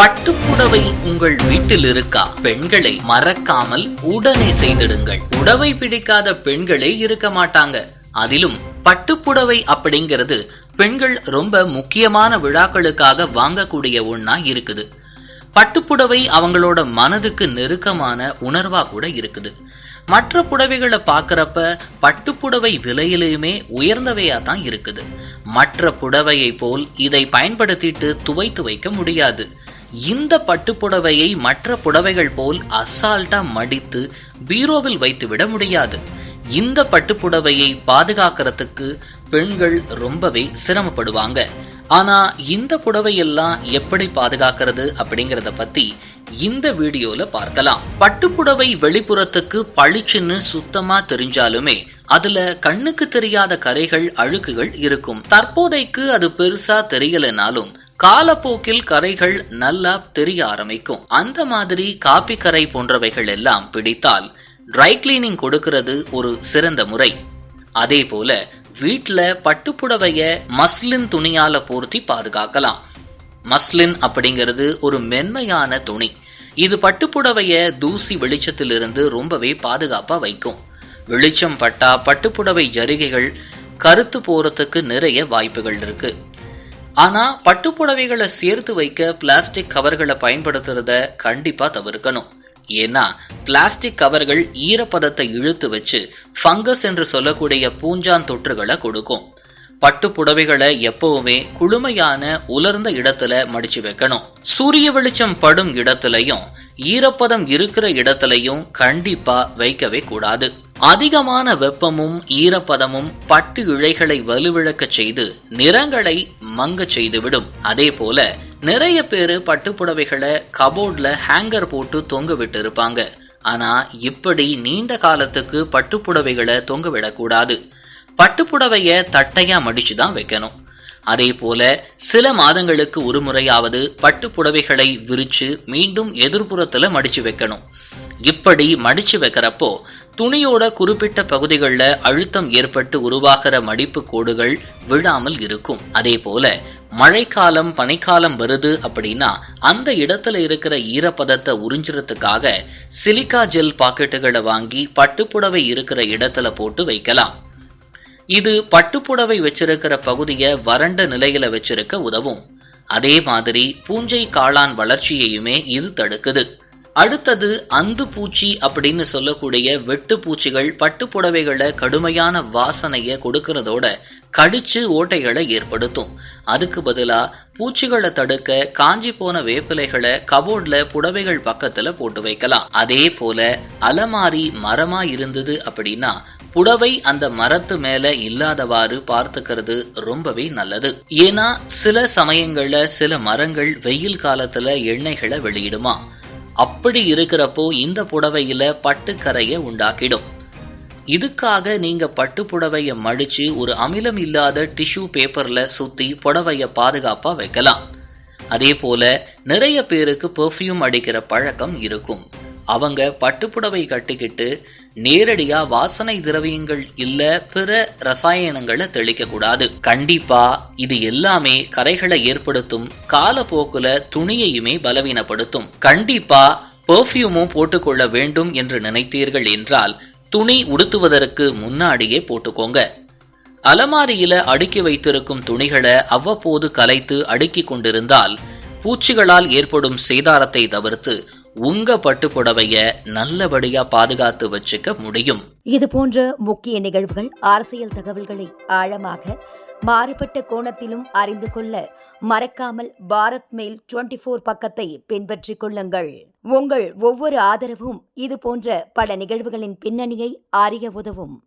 பட்டுப்புடவை உங்கள் வீட்டில் இருக்கா பெண்களை மறக்காமல் உடனே செய்திடுங்கள். புடவை பிடிக்காத பெண்களே இருக்க மாட்டாங்க. அதிலும் பட்டுப்புடவை அப்படிங்கிறது பெண்கள் ரொம்ப முக்கியமான விழாக்களுக்காக வாங்கக்கூடிய ஒன்னா இருக்குது. பட்டுப்புடவை அவங்களோட மனதுக்கு நெருக்கமான உணர்வா கூட இருக்குது. மற்ற புடவைகளை பார்க்கறப்ப பட்டுப்புடவை விலையிலுமே உயர்ந்தவையா தான் இருக்குது. மற்ற புடவையை போல் இதை பயன்படுத்திட்டு துவைத்து வைக்க முடியாது. இந்த பட்டுப்புடவையை மற்ற புடவைகள் போல் அசால்ட்டா மடித்து பீரோவில் வைத்து விட முடியாது. இந்த பட்டுப்புடவையை பாதுகாக்கிறதுக்கு பெண்கள் ரொம்பவே சிரமப்படுவாங்க. ஆனா இந்த புடவையெல்லாம் எப்படி பாதுகாக்கிறது அப்படிங்கறத பத்தி இந்த வீடியோல பார்க்கலாம். பட்டுப்புடவை வெளிப்புறத்துக்கு பளிச்சுன்னு சுத்தமா தெரிஞ்சாலுமே அதுல கண்ணுக்கு தெரியாத கரைகள் அழுக்குகள் இருக்கும். தற்போதைக்கு அது பெருசா தெரியலனாலும் காலப்போக்கில் கரைகள் நல்லா தெரிய ஆரம்பிக்கும். அந்த மாதிரி காப்பி கரை போன்றவைகள் எல்லாம் பிடித்தால் ட்ரை கிளீனிங் கொடுக்கிறது ஒரு சிறந்த முறை. அதே போல வீட்டில் பட்டுப்புடவைய மஸ்லின் துணியால போர்த்தி பாதுகாக்கலாம். மஸ்லின் அப்படிங்கிறது ஒரு மென்மையான துணி. இது பட்டுப்புடவைய தூசி வெளிச்சத்திலிருந்து ரொம்பவே பாதுகாப்பா வைக்கும். வெளிச்சம் பட்டா பட்டுப்புடவை ஜரிகைகள் கருத்து போறதுக்கு நிறைய வாய்ப்புகள் இருக்கு. ஆனா பட்டுப்புடவைகளை சேர்த்து வைக்க பிளாஸ்டிக் கவர்களை பயன்படுத்துறத கண்டிப்பா தவிர்க்கணும். ஏன்னா பிளாஸ்டிக் கவர்கள் ஈரப்பதத்தை இழுத்து வச்சு ஃபங்கஸ் என்று சொல்லக்கூடிய பூஞ்சான் தொற்றுகளை கொடுக்கும். பட்டு புடவைகளை எப்பவுமே குளுமையான உலர்ந்த இடத்துல மடிச்சு வைக்கணும். சூரிய வெளிச்சம் படும் இடத்துலயும் ஈரப்பதம் இருக்கிற இடத்துலயும் கண்டிப்பா வைக்கவே கூடாது. அதிகமான வெப்பமும் ஈரப்பதமும் பட்டு இழைகளை வலுவிழக்க செய்து நிறங்களை மங்க செய்துவிடும். அதே போல நிறைய பேரு பட்டுப்புடவைகளை கபோர்ட்ல ஹேங்கர் போட்டு தொங்க விட்டு இருப்பாங்க. ஆனா இப்படி நீண்ட காலத்துக்கு பட்டுப்புடவைகளை தொங்க விடக்கூடாது பட்டுப்புடவைய தட்டையா மடித்து தான் வைக்கணும். அதே போல சில மாதங்களுக்கு ஒரு முறையாவது பட்டு புடவைகளை விரிச்சு மீண்டும் எதிர்புறத்துல மடிச்சு வைக்கணும். இப்படி மடிச்சு வைக்கிறப்போ துணியோட குறிப்பிட்ட பகுதிகளில் அழுத்தம் ஏற்பட்டு உருவாகிற மடிப்பு கோடுகள் விழாமல் இருக்கும். அதே போல மழைக்காலம் பனிக்காலம் வருது அப்படின்னா அந்த இடத்துல இருக்கிற ஈரப்பதத்தை உறிஞ்சுறதுக்காக சிலிக்கா ஜெல் பாக்கெட்டுகளை வாங்கி பட்டுப்புடவை இருக்கிற இடத்துல போட்டு வைக்கலாம். இது பட்டுப்புடவை வச்சிருக்கிற பகுதியை வறண்ட நிலையில வச்சிருக்க உதவும். அதே மாதிரி பூஞ்சை காளான் வளர்ச்சியையுமே இது தடுக்குது. அடுத்தது அந்து பூச்சி அப்படின்னு சொல்லக்கூடிய வெட்டு பூச்சிகள் பட்டு புடவைகளை கடுமையான வாசனையை கொடுக்கறதோட கடிச்சு ஓட்டைகளை ஏற்படுத்தும். அதுக்கு பதிலாக பூச்சிகளை தடுக்க காஞ்சி போன வேப்பிலைகளை கபோர்ட்ல புடவைகள் பக்கத்துல போட்டு வைக்கலாம். அதே போல அலமாரி மரமா இருந்தது அப்படின்னா புடவை அந்த மரத்து மேல இல்லாதவாறு பார்த்துக்கிறது ரொம்பவே நல்லது. ஏன்னா சில சமயங்கள்ல சில மரங்கள் வெயில் காலத்துல எண்ணெய்களை வெளியிடுமா. அப்படி இருக்கிறப்போ இந்த புடவையில் பட்டுக்கரையை உண்டாக்கிடும். இதுக்காக நீங்க பட்டு புடவையை மடிச்சு ஒரு அமிலம் இல்லாத டிஷ்யூ பேப்பர்ல சுத்தி புடவைய பாதுகாப்பா வைக்கலாம். அதே போல நிறைய பேருக்கு பெர்ஃப்யூம் அடிக்கிற பழக்கம் இருக்கும். அவங்க பட்டுப்புடவை கட்டிக்கிட்டு நேரடியா வாசனை திரவியங்கள் இல்ல பிற ரசாயனங்களை தெளிக்க கூடாது. கண்டிப்பா இது எல்லாமே கரைகளை ஏற்படுத்தும் காலப்போக்குல துணியையுமே பலவீனப்படுத்தும். கண்டிப்பா பெர்ஃப்யூமும் போட்டுக்கொள்ள வேண்டும் என்று நினைத்தீர்கள் என்றால் துணி உடுத்துவதற்கு முன்னாடியே போட்டுக்கோங்க. அலமாரியில அடுக்கி வைத்திருக்கும் துணிகளை அவ்வப்போது கலைத்து அடுக்கி கொண்டிருந்தால் பூச்சிகளால் ஏற்படும் சேதாரத்தை தவிர்த்து உங்க பட்டு புடவைய நல்லபடியா பாதுகாத்து வச்சுக்க முடியும். இது போன்ற முக்கிய நிகழ்வுகள் அரசியல் தகவல்களை ஆழமாக மாறுபட்ட கோணத்திலும் அறிந்து கொள்ள மறக்காமல் பாரத் மெயில் டுவெண்டி ஃபோர் பக்கத்தை பின்பற்றிக் கொள்ளுங்கள். உங்கள் ஒவ்வொரு ஆதரவும் இது போன்ற பல நிகழ்வுகளின் பின்னணியை அறிய உதவும்.